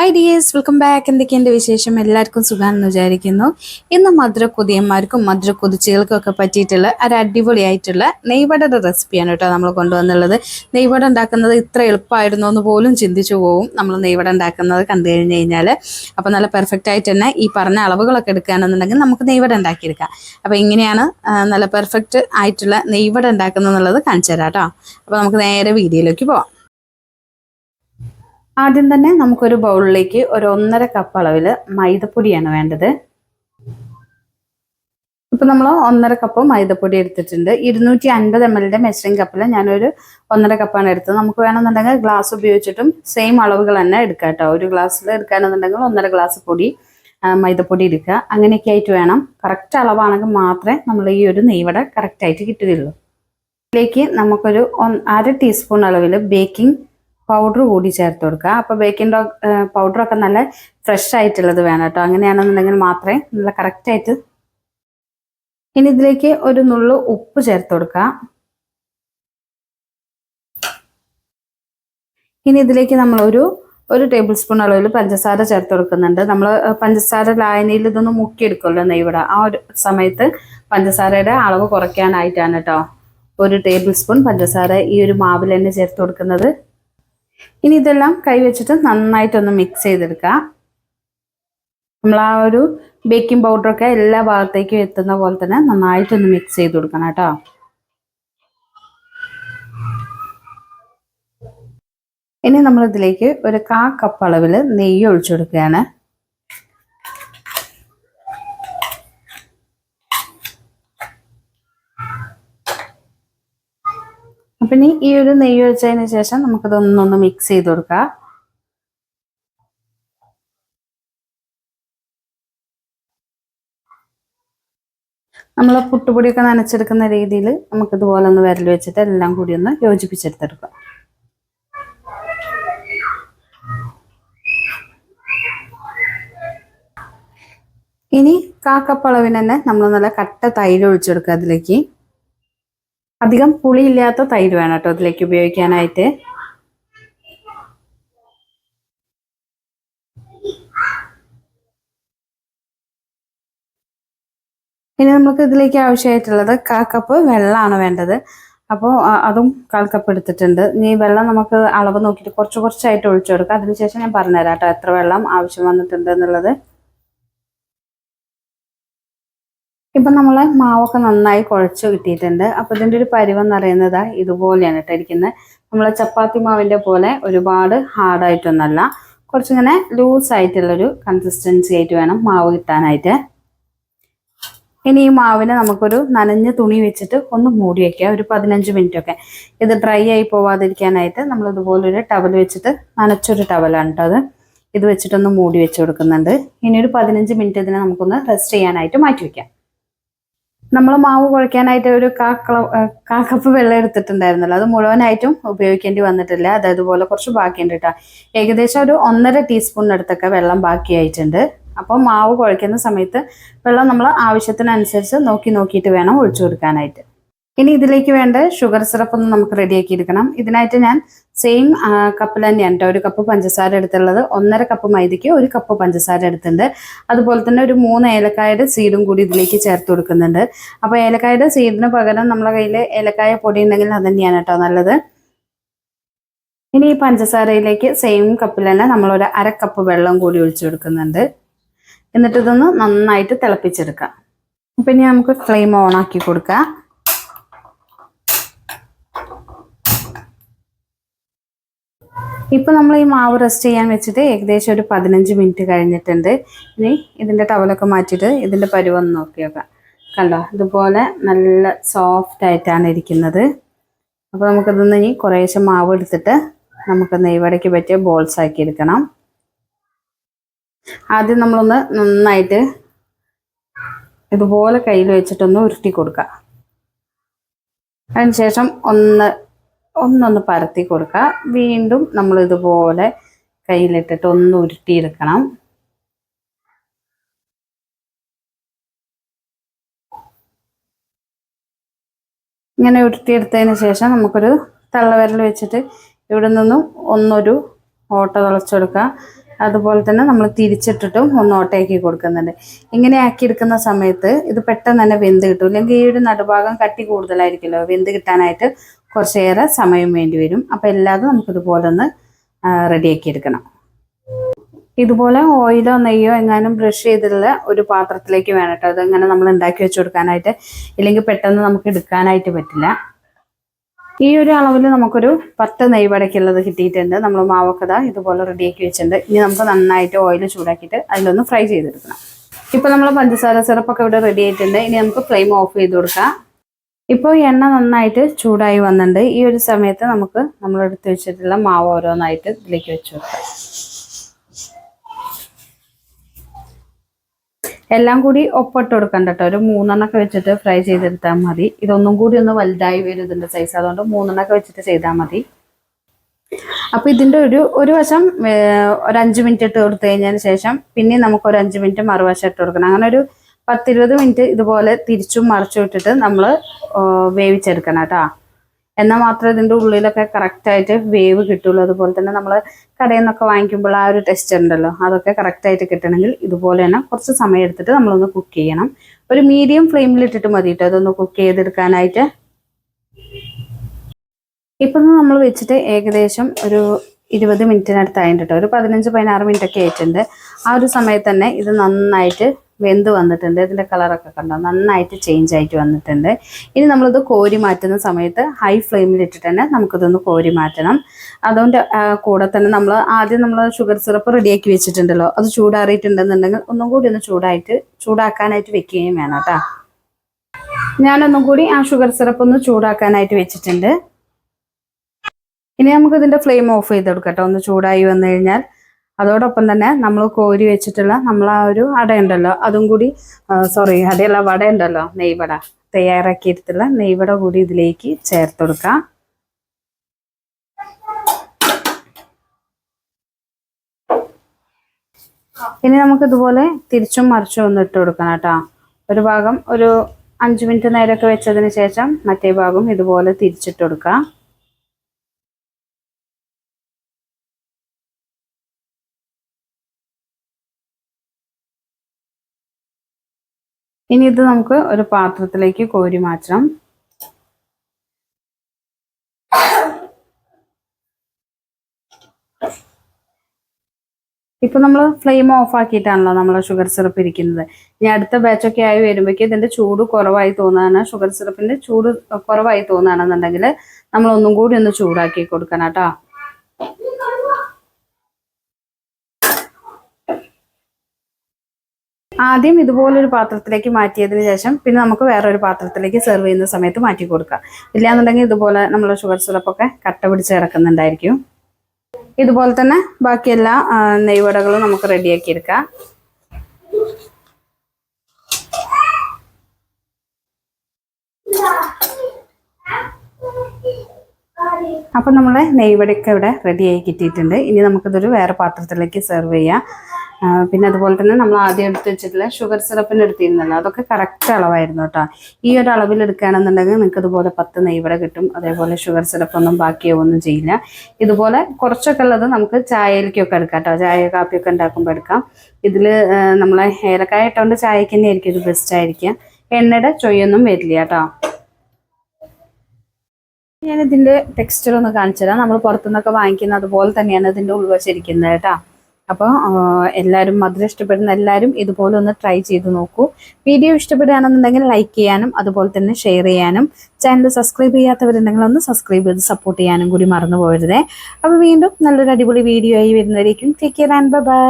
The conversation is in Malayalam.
ഹായ് ഡിയേഴ്സ് വെൽക്കം ബാക്ക് എന്തൊക്കെയുണ്ട് വിശേഷം? എല്ലാവർക്കും സുഖമാണെന്ന് വിചാരിക്കുന്നു. ഇന്ന് മധുര കൊതിയന്മാർക്കും മധുര കൊതിച്ചുകൾക്കും ഒക്കെ പറ്റിയിട്ടുള്ള ഒരു അടിപൊളിയായിട്ടുള്ള നെയ്വടയുടെ റെസിപ്പിയാണ് കേട്ടോ നമ്മൾ കൊണ്ടുവന്നുള്ളത്. നെയ്വട ഉണ്ടാക്കുന്നത് ഇത്ര എളുപ്പമായിരുന്നു എന്ന് പോലും ചിന്തിച്ചു പോവും നമ്മൾ നെയ്വട ഉണ്ടാക്കുന്നത് കണ്ടു കഴിഞ്ഞ് കഴിഞ്ഞാൽ. അപ്പോൾ നല്ല പെർഫെക്റ്റ് ആയിട്ട് തന്നെ ഈ പറഞ്ഞ അളവുകളൊക്കെ എടുക്കുകയാണെന്നുണ്ടെങ്കിൽ നമുക്ക് നെയ്വട ഉണ്ടാക്കിയെടുക്കാം. അപ്പോൾ ഇങ്ങനെയാണ് നല്ല പെർഫെക്റ്റ് ആയിട്ടുള്ള നെയ്വട ഉണ്ടാക്കുന്നത് എന്നുള്ളത് കാണിച്ചു തരാം കേട്ടോ. അപ്പോൾ നമുക്ക് നേരെ വീഡിയോയിലേക്ക് പോവാം. ആദ്യം തന്നെ നമുക്കൊരു ബൗളിലേക്ക് ഒരു ഒന്നര കപ്പ് അളവിൽ മൈദപ്പൊടിയാണ് വേണ്ടത്. ഇപ്പം നമ്മൾ ഒന്നര കപ്പ് മൈദപ്പൊടി എടുത്തിട്ടുണ്ട്. ഇരുന്നൂറ്റി അൻപത് എം എല്ലിന്റെ മെഷറിംഗ് കപ്പിൽ ഞാനൊരു ഒന്നര കപ്പാണ് എടുത്തത്. നമുക്ക് വേണമെന്നുണ്ടെങ്കിൽ ഗ്ലാസ് ഉപയോഗിച്ചിട്ടും സെയിം അളവുകൾ തന്നെ എടുക്കാം കേട്ടോ. ഒരു ഗ്ലാസ്സിൽ എടുക്കാനെന്നുണ്ടെങ്കിൽ ഒന്നര ഗ്ലാസ് പൊടി മൈദപ്പൊടി എടുക്കുക. അങ്ങനെയൊക്കെ ആയിട്ട് വേണം. കറക്റ്റ് അളവാണെങ്കിൽ മാത്രമേ നമ്മൾ ഈ ഒരു നെയ്വട കറക്റ്റായിട്ട് കിട്ടുകയുള്ളൂ. ഇതിലേക്ക് നമുക്കൊരു അര ടീസ്പൂൺ അളവിൽ ബേക്കിംഗ് പൗഡർ കൂടി ചേർത്ത് കൊടുക്കുക. അപ്പോൾ ബേക്കിംഗ് ഒക്കെ നല്ല ഫ്രഷ് ആയിട്ടുള്ളത് വേണം കേട്ടോ. അങ്ങനെയാണെന്നുണ്ടെങ്കിൽ മാത്രമേ നല്ല കറക്റ്റായിട്ട് ഇനി ഇതിലേക്ക് ഒരു നുള്ളു ഉപ്പ് ചേർത്ത് കൊടുക്കുക. ഇനി ഇതിലേക്ക് നമ്മൾ ഒരു ഒരു ടേബിൾ സ്പൂൺ അളവിൽ പഞ്ചസാര ചേർത്ത് കൊടുക്കുന്നുണ്ട്. നമ്മൾ പഞ്ചസാര ലായനിയിൽ ഇതൊന്ന് മുക്കിയെടുക്കുമല്ലോ നെയ്വിടെ ആ ഒരു സമയത്ത് പഞ്ചസാരയുടെ അളവ് കുറയ്ക്കാനായിട്ടാണ് കേട്ടോ. ഒരു ടേബിൾ സ്പൂൺ പഞ്ചസാര ഈ ഒരു മാവിൽ തന്നെ ചേർത്ത് കൊടുക്കുന്നത്. ഇനി ഇതെല്ലാം കൈവച്ചിട്ട് നന്നായിട്ടൊന്ന് മിക്സ് ചെയ്തെടുക്കുക. നമ്മൾ ആ ഒരു ബേക്കിംഗ് പൗഡറൊക്കെ എല്ലാ ഭാഗത്തേക്കും എത്തുന്ന പോലെ തന്നെ നന്നായിട്ടൊന്ന് മിക്സ് ചെയ്ത് കൊടുക്കണം കേട്ടോ. ഇനി നമ്മൾ ഇതിലേക്ക് ഒരു കാ കപ്പ് അളവിൽ നെയ്യ് ഒഴിച്ചു കൊടുക്കുകയാണ്. അപ്പം ഈ ഒരു നെയ്യ് ഒഴിച്ചതിന് ശേഷം നമുക്കിതൊന്നൊന്ന് മിക്സ് ചെയ്ത് കൊടുക്കാം. നമ്മൾ പുട്ടുപൊടിയൊക്കെ നനച്ചെടുക്കുന്ന രീതിയിൽ നമുക്കിതുപോലെ ഒന്ന് വിരൽ വെച്ചിട്ട് എല്ലാം കൂടി ഒന്ന് യോജിപ്പിച്ചെടുത്തെടുക്കാം. ഇനി കാക്കപ്പളവിന് തന്നെ നമ്മൾ നല്ല കട്ട തൈര് ഒഴിച്ചെടുക്കുക അതിലേക്ക്. അധികം പുളിയില്ലാത്ത തൈര് വേണം കേട്ടോ ഇതിലേക്ക് ഉപയോഗിക്കാനായിട്ട്. ഇനി നമുക്ക് ഇതിലേക്ക് ആവശ്യമായിട്ടുള്ളത് കാ കപ്പ് വെള്ളമാണ് വേണ്ടത്. അപ്പോൾ അതും കാൽ കപ്പ് എടുത്തിട്ടുണ്ട്. ഇനി വെള്ളം നമുക്ക് അളവ് നോക്കിയിട്ട് കുറച്ച് കുറച്ചായിട്ട് ഒഴിച്ചു കൊടുക്കാം. അതിനുശേഷം ഞാൻ പറഞ്ഞുതരാം കേട്ടോ എത്ര വെള്ളം ആവശ്യം വന്നിട്ടുണ്ട് എന്നുള്ളത്. ഇപ്പം നമ്മൾ മാവൊക്കെ നന്നായി കുഴച്ച് കിട്ടിയിട്ടുണ്ട്. അപ്പോൾ ഇതിന്റെ ഒരു പരുവം എന്ന് പറയുന്നത് ഇതുപോലെയാണ് കേട്ടോ ഇരിക്കുന്നത്. നമ്മൾ ചപ്പാത്തി മാവിന്റെ പോലെ ഒരുപാട് ഹാർഡായിട്ടൊന്നല്ല കുറച്ചിങ്ങനെ ലൂസ് ആയിട്ടുള്ളൊരു കൺസിസ്റ്റൻസി ആയിട്ട് വേണം മാവ് കിട്ടാനായിട്ട്. ഇനി ഈ മാവിനെ നമുക്കൊരു നനഞ്ഞ തുണി വെച്ചിട്ട് ഒന്ന് മൂടി വയ്ക്കുക ഒരു പതിനഞ്ച് മിനിറ്റ് ഒക്കെ ഇത് ഡ്രൈ ആയി പോവാതിരിക്കാനായിട്ട് നമ്മൾ ഇതുപോലൊരു ടവൽ വെച്ചിട്ട് നനച്ചൊരു ടവലാണ് കേട്ടോ അത്. ഇത് വെച്ചിട്ടൊന്ന് മൂടി വെച്ച് കൊടുക്കുന്നുണ്ട്. ഇനി ഒരു പതിനഞ്ച് മിനിറ്റ് ഇതിനെ നമുക്കൊന്ന് റെസ്റ്റ് ചെയ്യാനായിട്ട് മാറ്റി വയ്ക്കാം നമ്മൾ മാവ് കുഴയ്ക്കാനായിട്ട് ഒരു കാക്കള കാക്കപ്പ് വെള്ളം എടുത്തിട്ടുണ്ടായിരുന്നല്ലോ. അത് മുഴുവനായിട്ടും ഉപയോഗിക്കേണ്ടി വന്നിട്ടില്ല. അത് അതുപോലെ കുറച്ച് ബാക്കിയുണ്ട് കേട്ടോ ഏകദേശം ഒരു ഒന്നര ടീസ്പൂണിനടുത്തൊക്കെ വെള്ളം ബാക്കിയായിട്ടുണ്ട്. അപ്പോൾ മാവ് കുഴയ്ക്കുന്ന സമയത്ത് വെള്ളം നമ്മൾ ആവശ്യത്തിനനുസരിച്ച് നോക്കി നോക്കിയിട്ട് വേണം ഒഴിച്ചു കൊടുക്കാനായിട്ട്. ഇനി ഇതിലേക്ക് വേണ്ട ഷുഗർ സിറപ്പ് ഒന്ന് നമുക്ക് റെഡിയാക്കി എടുക്കണം ഇതിനായിട്ട് ഞാൻ സെയിം കപ്പ് തന്നെയാണ് കേട്ടോ ഒരു കപ്പ് പഞ്ചസാര എടുത്തുള്ളത്. ഒന്നര കപ്പ് മൈദയ്ക്ക് ഒരു കപ്പ് പഞ്ചസാര എടുത്തിട്ടുണ്ട്. അതുപോലെ തന്നെ ഒരു മൂന്ന് ഏലക്കായുടെ സീഡും കൂടി ഇതിലേക്ക് ചേർത്ത് കൊടുക്കുന്നുണ്ട്. അപ്പോൾ ഏലക്കായുടെ സീഡിന് പകരം നമ്മളെ കയ്യിൽ ഏലക്കായ പൊടി ഉണ്ടെങ്കിൽ അത് തന്നെയാണ് കേട്ടോ നല്ലത്. ഇനി ഈ പഞ്ചസാരയിലേക്ക് സെയിം കപ്പിൽ തന്നെ നമ്മൾ അര കപ്പ് വെള്ളം കൂടി ഒഴിച്ചു കൊടുക്കുന്നുണ്ട്. എന്നിട്ട് ഇതൊന്ന് നന്നായിട്ട് തിളപ്പിച്ചെടുക്കാം. അപ്പം ഇനി നമുക്ക് ഫ്ലെയിം ഓൺ ആക്കി കൊടുക്കാം. ഇപ്പം നമ്മൾ ഈ മാവ് റെസ്റ്റ് ചെയ്യാൻ വെച്ചിട്ട് ഏകദേശം ഒരു പതിനഞ്ച് മിനിറ്റ് കഴിഞ്ഞിട്ടുണ്ട്. ഇനി ഇതിന്റെ ടവലൊക്കെ മാറ്റിയിട്ട് ഇതിന്റെ പരുവം നോക്കി നോക്കാം. കണ്ടോ? ഇതുപോലെ നല്ല സോഫ്റ്റ് ആയിട്ടാണ് ഇരിക്കുന്നത്. അപ്പോൾ നമുക്കിതൊന്ന് ഇനി കുറേശ്ശെ മാവ് എടുത്തിട്ട് നമുക്ക് നെയ്വടയ്ക്ക് പറ്റിയ ബോൾസ് ആക്കി എടുക്കണം. ആദ്യം നമ്മളൊന്ന് നന്നായിട്ട് ഇതുപോലെ കയ്യിൽ വെച്ചിട്ടൊന്ന് ഉരുട്ടി കൊടുക്കുക അതിനുശേഷം ഒന്ന് ഒന്നൊന്ന് പരത്തി കൊടുക്കുക. വീണ്ടും നമ്മൾ ഇതുപോലെ കയ്യിലിട്ടിട്ട് ഒന്ന് ഉരുട്ടിയെടുക്കണം. ഇങ്ങനെ ഉരുട്ടിയെടുത്തതിന് ശേഷം നമുക്കൊരു തള്ളവിരൽ വെച്ചിട്ട് ഇവിടെ നിന്നും ഒന്നൊരു ഓട്ട തിളച്ചെടുക്കുക. അതുപോലെ തന്നെ നമ്മൾ തിരിച്ചിട്ടിട്ടും ഒന്ന് ഓട്ടയാക്കി കൊടുക്കുന്നുണ്ട്. ഇങ്ങനെ ആക്കി എടുക്കുന്ന സമയത്ത് ഇത് പെട്ടെന്ന് തന്നെ വെന്ത് കിട്ടും. ഇല്ലെങ്കിൽ ഈ ഒരു നടുഭാഗം കട്ടി കൂടുതലായിരിക്കുമല്ലോ. വെന്ത് കിട്ടാനായിട്ട് കുറച്ചേറെ സമയം വേണ്ടി വരും. അപ്പോൾ എല്ലാതും നമുക്കിതുപോലെ ഒന്ന് റെഡിയാക്കി എടുക്കണം. ഇതുപോലെ ഓയിലോ നെയ്യോ എങ്ങാനും ബ്രഷ് ചെയ്തിട്ടുള്ള ഒരു പാത്രത്തിലേക്ക് വേണം കേട്ടോ. അതിങ്ങനെ നമ്മൾ ഉണ്ടാക്കി വെച്ച് കൊടുക്കാനായിട്ട്. ഇല്ലെങ്കിൽ പെട്ടെന്ന് നമുക്ക് എടുക്കാനായിട്ട് പറ്റില്ല. ഈ ഒരു അളവിൽ നമുക്കൊരു പത്ത് നെയ്വടക്കുള്ളത് കിട്ടിയിട്ടുണ്ട്. നമ്മൾ മാവക്കത ഇതുപോലെ റെഡിയാക്കി വെച്ചിട്ടുണ്ട്. ഇനി നമുക്ക് നന്നായിട്ട് ഓയിൽ ചൂടാക്കിയിട്ട് അതിലൊന്ന് ഫ്രൈ ചെയ്തെടുക്കണം. ഇപ്പോൾ നമ്മൾ പഞ്ചസാര സിറപ്പൊക്കെ ഇവിടെ റെഡി ആയിട്ടുണ്ട്. ഇനി നമുക്ക് ഫ്ലെയിം ഓഫ് ചെയ്ത് കൊടുക്കാം. ഇപ്പോൾ എണ്ണ നന്നായിട്ട് ചൂടായി വന്നിട്ടുണ്ട്. ഈ ഒരു സമയത്ത് നമുക്ക് നമ്മൾ എടുത്ത് വെച്ചിട്ടുള്ള മാവ് ഓരോന്നായിട്ട് ഇതിലേക്ക് വെച്ച് കൊടുക്കാം. എല്ലാം കൂടി ഒപ്പിട്ട് കൊടുക്കണ്ട കേട്ടോ. ഒരു മൂന്നെണ്ണൊക്കെ വെച്ചിട്ട് ഫ്രൈ ചെയ്തെടുത്താൽ മതി. ഇതൊന്നും കൂടി ഒന്ന് വലുതായി വരും ഇതിന്റെ സൈസ് അതുകൊണ്ട് മൂന്നെണ്ണൊക്കെ വെച്ചിട്ട് ചെയ്താൽ മതി. അപ്പൊ ഇതിന്റെ ഒരു ഒരു വശം ഒരു അഞ്ച് മിനിറ്റ് ഇട്ട് കൊടുത്തു കഴിഞ്ഞതിന് ശേഷം പിന്നെ നമുക്ക് ഒരു അഞ്ച് മിനിറ്റ് മറുവശം ഇട്ട് കൊടുക്കണം. അങ്ങനെ ഒരു പത്തിരുപത് മിനിറ്റ് ഇതുപോലെ തിരിച്ചും മറിച്ചും ഇട്ടിട്ട് നമ്മൾ വേവിച്ചെടുക്കണം കേട്ടോ. എന്നാൽ മാത്രമേ ഇതിന്റെ ഉള്ളിലൊക്കെ കറക്റ്റായിട്ട് വേവ് കിട്ടുള്ളൂ. അതുപോലെ തന്നെ നമ്മൾ കടയിൽ നിന്നൊക്കെ വാങ്ങിക്കുമ്പോൾ ആ ഒരു ടെസ്റ്റ് ഉണ്ടല്ലോ. അതൊക്കെ കറക്റ്റായിട്ട് കിട്ടണമെങ്കിൽ ഇതുപോലെ തന്നെ കുറച്ച് സമയം എടുത്തിട്ട് നമ്മളൊന്ന് കുക്ക് ചെയ്യണം. ഒരു മീഡിയം ഫ്ലെയിമിൽ ഇട്ടിട്ട് മതി കേട്ടോ. അതൊന്ന് കുക്ക് ചെയ്തെടുക്കാനായിട്ട്. ഇപ്പം നമ്മൾ വെച്ചിട്ട് ഏകദേശം ഒരു ഇരുപത് മിനിറ്റിനടുത്തായിട്ട് കേട്ടോ. ഒരു പതിനഞ്ച് പതിനാറ് മിനിറ്റ് ഒക്കെ ആയിട്ടുണ്ട്. ആ ഒരു സമയത്ത് തന്നെ ഇത് നന്നായിട്ട് വെന്ത് വന്നിട്ടുണ്ട്. ഇതിന്റെ കളറൊക്കെ കണ്ടോ? നന്നായിട്ട് ചേഞ്ച് ആയിട്ട് വന്നിട്ടുണ്ട്. ഇനി നമ്മളിത് കോരി മാറ്റുന്ന സമയത്ത് ഹൈ ഫ്ലെയിമിൽ ഇട്ടിട്ട് തന്നെ നമുക്കിതൊന്ന് കോരി മാറ്റണം. അതുകൊണ്ട് കൂടെ തന്നെ നമ്മൾ ആദ്യം നമ്മൾ ഷുഗർ സിറപ്പ് റെഡിയാക്കി വെച്ചിട്ടുണ്ടല്ലോ. അത് ചൂടാറിയിട്ടുണ്ടെന്നുണ്ടെങ്കിൽ ഒന്നും കൂടി ഒന്ന് ചൂടായിട്ട് ചൂടാക്കാനായിട്ട് വെക്കുകയും വേണം കേട്ടോ. ഞാനൊന്നും കൂടി ആ ഷുഗർ സിറപ്പ് ഒന്ന് ചൂടാക്കാനായിട്ട് വെച്ചിട്ടുണ്ട്. ഇനി നമുക്ക് ഇതിന്റെ ഫ്ലെയിം ഓഫ് ചെയ്ത് കൊടുക്കട്ടോ ഒന്ന് ചൂടായി വന്നു കഴിഞ്ഞാൽ. അതോടൊപ്പം തന്നെ നമ്മൾ കോരി വെച്ചിട്ടുള്ള നമ്മൾ ആ ഒരു അടയുണ്ടല്ലോ. അതും കൂടി സോറി അടയല്ല വട ഉണ്ടല്ലോ നെയ്വട. തയ്യാറാക്കിയിട്ടുള്ള നെയ്വട കൂടി ഇതിലേക്ക് ചേർത്ത് കൊടുക്കാം. ഇനി നമുക്ക് ഇതുപോലെ തിരിച്ചും മറിച്ചും ഒന്ന് ഇട്ട് കൊടുക്കണം കേട്ടോ. ഒരു ഭാഗം ഒരു അഞ്ച് മിനിറ്റ് നേരമൊക്കെ വെച്ചതിന് ശേഷം മറ്റേ ഭാഗം ഇതുപോലെ തിരിച്ചിട്ട് കൊടുക്കാം. ഇനി ഇത് നമുക്ക് ഒരു പാത്രത്തിലേക്ക് കോരി മാറ്റാം ഇപ്പൊ നമ്മൾ ഫ്ലെയിം ഓഫ് ആക്കിയിട്ടാണല്ലോ നമ്മൾ ഷുഗർ സിറപ്പ് ഇരിക്കുന്നത്. ഇനി അടുത്ത ബാച്ചൊക്കെ ആയി വരുമ്പോഴേക്കും ഇതിന്റെ ചൂട് കുറവായി തോന്നുകയാണ് ഷുഗർ സിറപ്പിന്റെ ചൂട് കുറവായി തോന്നുകയാണെന്നുണ്ടെങ്കിൽ നമ്മൾ ഒന്നും കൂടി ഒന്ന് ചൂടാക്കി കൊടുക്കണം കേട്ടോ. ആദ്യം ഇതുപോലൊരു പാത്രത്തിലേക്ക് മാറ്റിയതിന് ശേഷം പിന്നെ നമുക്ക് വേറൊരു പാത്രത്തിലേക്ക് സെർവ് ചെയ്യുന്ന സമയത്ത് മാറ്റി കൊടുക്കാം ഇല്ലാന്നുണ്ടെങ്കിൽ ഇതുപോലെ നമ്മൾ ഷുഗർ സിറപ്പൊക്കെ കട്ട പിടിച്ച് കിടക്കുന്നുണ്ടായിരിക്കും. ഇതുപോലെ തന്നെ ബാക്കി എല്ലാ നെയ്വടകളും നമുക്ക് റെഡിയാക്കി എടുക്കാം. അപ്പം നമ്മളെ നെയ്വടയൊക്കെ ഇവിടെ റെഡിയായി കിട്ടിയിട്ടുണ്ട്. ഇനി നമുക്കിതൊരു വേറെ പാത്രത്തിലേക്ക് സെർവ് ചെയ്യാം. പിന്നെ അതുപോലെ തന്നെ നമ്മൾ ആദ്യം എടുത്ത് വെച്ചിട്ടുള്ള ഷുഗർ സിറപ്പിന് എടുത്തിരുന്നല്ലോ അതൊക്കെ കറക്റ്റ് അളവായിരുന്നു കേട്ടോ. ഈ ഒരു അളവിൽ എടുക്കുകയാണെന്നുണ്ടെങ്കിൽ നിങ്ങൾക്ക് ഇതുപോലെ പത്ത് നെയ്വട കിട്ടും അതേപോലെ ഷുഗർ സിറപ്പൊന്നും ബാക്കിയാവൊന്നും ചെയ്യില്ല. ഇതുപോലെ കുറച്ചൊക്കെ ഉള്ളത് നമുക്ക് ചായയിലേക്കൊക്കെ എടുക്കാം കേട്ടോ. ചായ കാപ്പിയൊക്കെ ഉണ്ടാക്കുമ്പോൾ എടുക്കാം. ഇതിൽ നമ്മളെ ഏലക്കായ ഇട്ടുകൊണ്ട് ചായക്ക് തന്നെ ആയിരിക്കും ഇത് ബെസ്റ്റ് ആയിരിക്കുക. എണ്ണയുടെ ചൊയ്യൊന്നും വരില്ല കേട്ടോ. ഞാൻ ഇതിന്റെ ടെക്സ്ചർ ഒന്ന് കാണിച്ചു തരാം നമ്മൾ പുറത്തുനിന്നൊക്കെ വാങ്ങിക്കുന്ന അതുപോലെ തന്നെയാണ് ഇതിന്റെ ഉൾവശിരിക്കുന്നത് കേട്ടോ. അപ്പോൾ എല്ലാവരും മധുരം ഇഷ്ടപ്പെടുന്ന എല്ലാവരും ഇതുപോലെ ഒന്ന് ട്രൈ ചെയ്ത് നോക്കൂ. വീഡിയോ ഇഷ്ടപ്പെടുകയാണെന്നുണ്ടെങ്കിൽ ലൈക്ക് ചെയ്യാനും അതുപോലെ തന്നെ ഷെയർ ചെയ്യാനും ചാനൽ സബ്സ്ക്രൈബ് ചെയ്യാത്തവരുണ്ടെങ്കിൽ ഒന്ന് സബ്സ്ക്രൈബ് ചെയ്ത് സപ്പോർട്ട് ചെയ്യാനും കൂടി മറന്നു പോകരുതേ അപ്പോൾ വീണ്ടും നല്ലൊരു അടിപൊളി വീഡിയോ ആയി വരുന്നവരേക്കും ടേക്ക് കെയർ ആൻഡ് ബൈ